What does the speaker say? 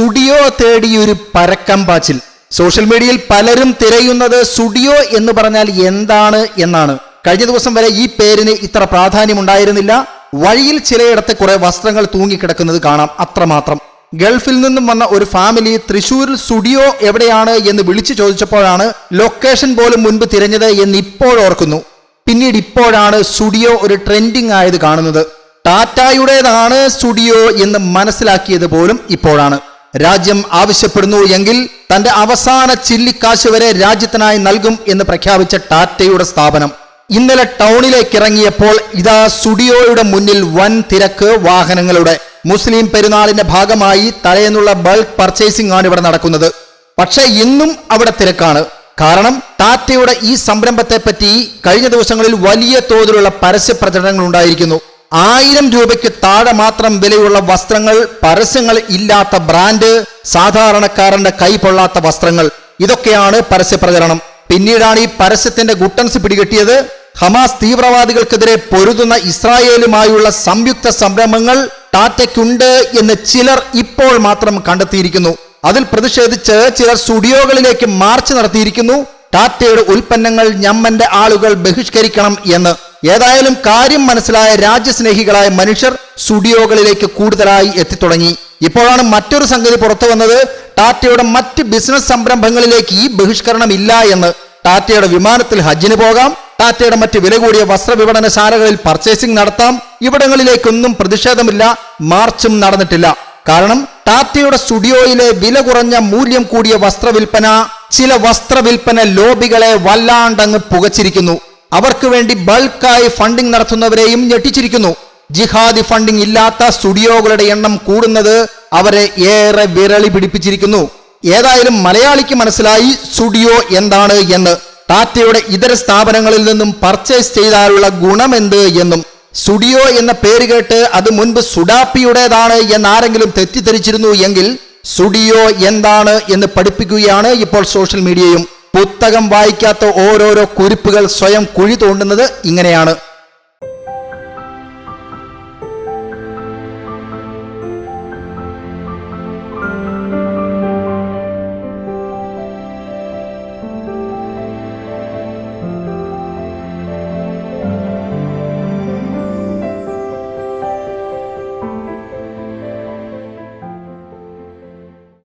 Studio തേടിയൊരു പരക്കം പാച്ചിൽ. Social മീഡിയയിൽ പലരും തിരയുന്നത് സ്റ്റുഡിയോ എന്ന് പറഞ്ഞാൽ എന്താണ് എന്നാണ്. കഴിഞ്ഞ ദിവസം വരെ ഈ പേരിന് ഇത്ര പ്രാധാന്യം ഉണ്ടായിരുന്നില്ല വഴിയിൽ ചിലയിടത്ത് കുറെ വസ്ത്രങ്ങൾ തൂങ്ങിക്കിടക്കുന്നത് കാണാം അത്രമാത്രം. ഗൾഫിൽ നിന്നും വന്ന ഒരു ഫാമിലി തൃശൂരിൽ സ്റ്റുഡിയോ എവിടെയാണ് എന്ന് വിളിച്ചു ചോദിച്ചപ്പോഴാണ് ലൊക്കേഷൻ പോലും മുൻപ് തിരഞ്ഞത് എന്ന് ഇപ്പോൾ ഓർക്കുന്നു. പിന്നീട് ഇപ്പോഴാണ് സ്റ്റുഡിയോ ഒരു ട്രെൻഡിങ് ആയത് കാണുന്നത്. ടാറ്റായുടേതാണ് സ്റ്റുഡിയോ എന്ന് മനസ്സിലാക്കിയത് പോലും ഇപ്പോഴാണ്. രാജ്യം ആവശ്യപ്പെടുന്നു എങ്കിൽ തന്റെ അവസാന ചില്ലിക്കാശ് വരെ രാജ്യത്തിനായി നൽകും എന്ന് പ്രഖ്യാപിച്ച ടാറ്റയുടെ സ്ഥാപനം ഇന്നലെ ടൗണിലേക്ക് ഇറങ്ങിയപ്പോൾ ഇതാ സ്റ്റുഡിയോയുടെ മുന്നിൽ വൻ തിരക്ക് വാഹനങ്ങളുടെ മുസ്ലിം പെരുന്നാളിന്റെ ഭാഗമായി തലേന്നുള്ള ബൾക്ക് പർച്ചേസിംഗ് ആണ് ഇവിടെ നടക്കുന്നത്. പക്ഷേ ഇന്നും അവിടെ തിരക്കാണ്. കാരണം ടാറ്റയുടെ ഈ സംരംഭത്തെ പറ്റി കഴിഞ്ഞ ദിവസങ്ങളിൽ വലിയ തോതിലുള്ള പരസ്യ പ്രചരണങ്ങൾ ഉണ്ടായിരിക്കുന്നു. ആയിരം രൂപയ്ക്ക് താഴെ മാത്രം വിലയുള്ള വസ്ത്രങ്ങൾ പരസ്യങ്ങൾ ഇല്ലാത്ത ബ്രാൻഡ് സാധാരണക്കാരന്റെ കൈ പൊള്ളാത്ത വസ്ത്രങ്ങൾ. ഇതൊക്കെയാണ് പരസ്യ പ്രചരണം. പിന്നീടാണ് ഈ പരസ്യത്തിന്റെ ഗുട്ടൻസ് പിടികിട്ടിയത്. ഹമാസ് തീവ്രവാദികൾക്കെതിരെ പൊരുതുന്ന ഇസ്രായേലുമായുള്ള സംയുക്ത സംരംഭങ്ങൾ ടാറ്റയ്ക്കുണ്ട് എന്ന് ചിലർ ഇപ്പോൾ മാത്രം കണ്ടെത്തിയിരിക്കുന്നു. അതിൽ പ്രതിഷേധിച്ച് ചിലർ സ്റ്റുഡിയോകളിലേക്ക് മാർച്ച് നടത്തിയിരിക്കുന്നു. ടാറ്റയുടെ ഉൽപ്പന്നങ്ങൾ ഞമ്മന്റെ ആളുകൾ ബഹിഷ്കരിക്കണം എന്ന്. ഏതായാലും കാര്യം മനസ്സിലായ രാജ്യസ്നേഹികളായ മനുഷ്യർ സ്റ്റുഡിയോകളിലേക്ക് കൂടുതലായി എത്തിത്തുടങ്ങി. ഇപ്പോഴാണ് മറ്റൊരു സംഗതി പുറത്തു വന്നത് ടാറ്റയുടെ മറ്റ് ബിസിനസ് സംരംഭങ്ങളിലേക്ക് ഈ ബഹിഷ്കരണം ഇല്ല എന്ന്. ടാറ്റയുടെ വിമാനത്തിൽ ഹജ്ജിന് പോകാം. ടാറ്റയുടെ മറ്റ് വില കൂടിയ വസ്ത്ര വിപണനശാലകളിൽ പർച്ചേസിംഗ് നടത്താം. ഇവിടങ്ങളിലേക്കൊന്നും പ്രതിഷേധമില്ല. മാർച്ചും നടന്നിട്ടില്ല. കാരണം ടാറ്റയുടെ സ്റ്റുഡിയോയിലെ വില കുറഞ്ഞ മൂല്യം കൂടിയ വസ്ത്രവിൽപ്പന ചില വസ്ത്രവിൽപ്പന ലോബികളെ വല്ലാണ്ടങ്ങ് പുകച്ചിരിക്കുന്നു. അവർക്ക് വേണ്ടി ബൾക്കായി ഫണ്ടിംഗ് നടത്തുന്നവരെയും ഞെട്ടിച്ചിരിക്കുന്നു. ജിഹാദി ഫണ്ടിംഗ് ഇല്ലാത്ത സ്റ്റുഡിയോകളുടെ എണ്ണം കൂടുന്നത് അവരെ ഏറെ വിരളി പിടിപ്പിച്ചിരിക്കുന്നു. ഏതായാലും മലയാളിക്ക് മനസ്സിലായി സ്റ്റുഡിയോ എന്താണ് എന്ന്. ടാറ്റയുടെ ഇതര സ്ഥാപനങ്ങളിൽ നിന്നും പർച്ചേസ് ചെയ്താലുള്ള ഗുണമെന്ത് എന്നും. സ്റ്റുഡിയോ എന്ന പേര് കേട്ട് അത് മുൻപ് സുഡാപ്പിയുടേതാണ് എന്നാരെങ്കിലും തെറ്റിദ്ധരിച്ചിരുന്നു എങ്കിൽ സ്റ്റുഡിയോ എന്താണ് എന്ന് പഠിപ്പിക്കുകയാണ് ഇപ്പോൾ സോഷ്യൽ മീഡിയയും. പുസ്തകം വായിക്കാത്ത ഓരോരോ കുരിപ്പുകൾ സ്വയം കുഴി തോണ്ടുന്നത് ഇങ്ങനെയാണ്.